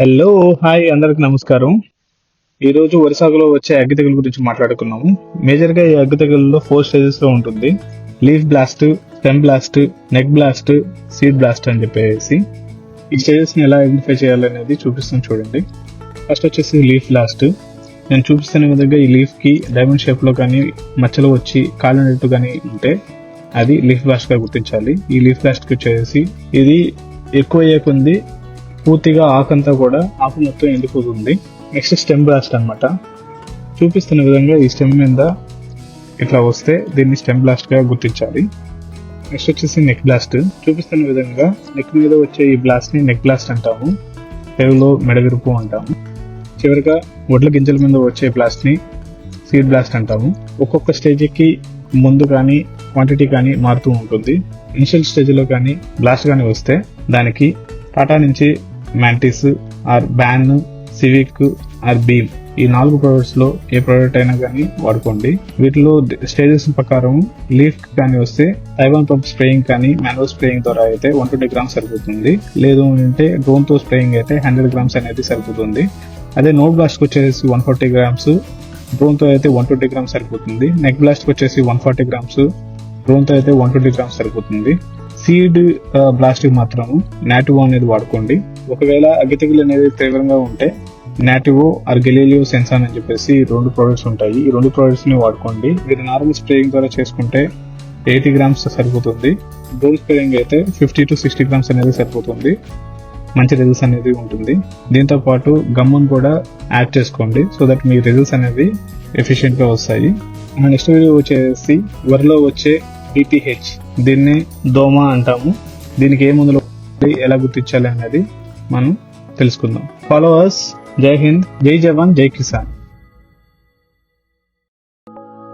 Hello hi అందరికి నమస్కారం. ఈ రోజు వచ్చే అగ్గి తెగులు గురించి మాట్లాడుకున్నాము. మేజర్గా ఈ అగ్గి తెగుల్లో ఫోర్ స్టేజెస్లో ఉంటుంది. Leaf blast stem blast neck blast seed blast అని చెప్పేసి. ఈ స్టేజెస్ని ఎలా ఐడెంటిఫై చేయాలనేది చూపిస్తాను చూడండి. ఫస్ట్ వచ్చేసి లీఫ్ బ్లాస్ట్ నేను చూపిస్తున్న విధంగా ఈ లీఫ్కి డైమండ్ షేప్లో కానీ మచ్చలు వచ్చి కాలినట్టు కానీ ఉంటే అది లీఫ్ బ్లాస్ట్గా గుర్తించాలి. ఈ లీఫ్ బ్లాస్ట్కి వచ్చేసి ఇది ఎక్కువ అయ్యే పూర్తిగా ఆకంతా కూడా ఆకు మొత్తం ఎండిపోతుంది. నెక్స్ట్ స్టెమ్ బ్లాస్ట్ అనమాట చూపిస్తున్న విధంగా ఈ స్టెమ్ మీద ఇట్లా వస్తే దీన్ని స్టెమ్ బ్లాస్ట్గా గుర్తించాలి. నెక్స్ట్ వచ్చేసి నెక్ బ్లాస్ట్ చూపిస్తున్న విధంగా నెక్ మీద వచ్చే ఈ బ్లాస్ట్ని నెక్ బ్లాస్ట్ అంటాము. తెలుగులో మెడవిరుపు అంటాము. చివరిగా వడ్ల గింజల మీద వచ్చే బ్లాస్ట్ని సీడ్ బ్లాస్ట్ అంటాము. ఒక్కొక్క స్టేజ్కి ముందు కానీ క్వాంటిటీ కానీ మారుతూ ఉంటుంది. ఇనిషియల్ స్టేజ్లో కానీ బ్లాస్ట్ కానీ వస్తే దానికి టాటా నుంచి Mantis or Baan Civic or Beam ఈ నాలుగు ప్రొడక్ట్స్లో ఏ ప్రోడక్ట్ అయినా కానీ వాడుకోండి. వీటిలో స్టేజెస్ ప్రకారం లీఫ్ కానీ వస్తే తైవాన్ పంప్ స్ప్రేయింగ్ కానీ మాన్యువల్ స్ప్రేయింగ్ ద్వారా అయితే వన్ ట్వంటీ గ్రామ్స్ సరిపోతుంది. లేదు అంటే డ్రోన్తో స్ప్రేయింగ్ అయితే హండ్రెడ్ గ్రామ్స్ అనేది సరిపోతుంది. అదే నోట్ బ్లాస్ట్ వచ్చేసి వన్ ఫార్టీ గ్రామ్స్ డ్రోన్తో అయితే వన్ ట్వంటీ గ్రామ్స్ సరిపోతుంది. నెక్ బ్లాస్ట్ వచ్చేసి వన్ ఫార్టీ గ్రామ్స్ డ్రోన్తో అయితే వన్ ట్వంటీ గ్రామ్స్ సరిపోతుంది. సీడ్ బ్లాస్ట్ మాత్రం నాటివో అనేది వాడుకోండి. ఒకవేళ అగ్గి తెగులు అనేది తీవ్రంగా ఉంటే నాటివో ఆర్ సెన్సాన్ అని చెప్పేసి రెండు ప్రొడక్ట్స్ ఉంటాయి. ఈ రెండు ప్రొడక్ట్స్ని వాడుకోండి. మీరు నార్మల్ స్ప్రేయింగ్ ద్వారా చేసుకుంటే ఎయిటీ గ్రామ్స్ సరిపోతుంది. డ్రోన్ స్ప్రేయింగ్ అయితే ఫిఫ్టీ టు సిక్స్టీ గ్రామ్స్ అనేది సరిపోతుంది. మంచి రిజల్ట్స్ అనేది ఉంటుంది. దీంతో పాటు గమ్మును కూడా యాడ్ చేసుకోండి సో దట్ మీ రిజల్ట్స్ అనేది ఎఫిషియెంట్గా వస్తాయి. నెక్స్ట్ వీడియో వచ్చేసి వరిలో వచ్చే డిపిహెచ్ దీన్ని దోమ అంటాము. దీనికి ఏ మందులు ఎలా గుర్తించాలి అనేది మనం తెలుసుకుందాం. ఫాలోవర్స్ జై హింద్ జై జవాన్ జై కిసాన్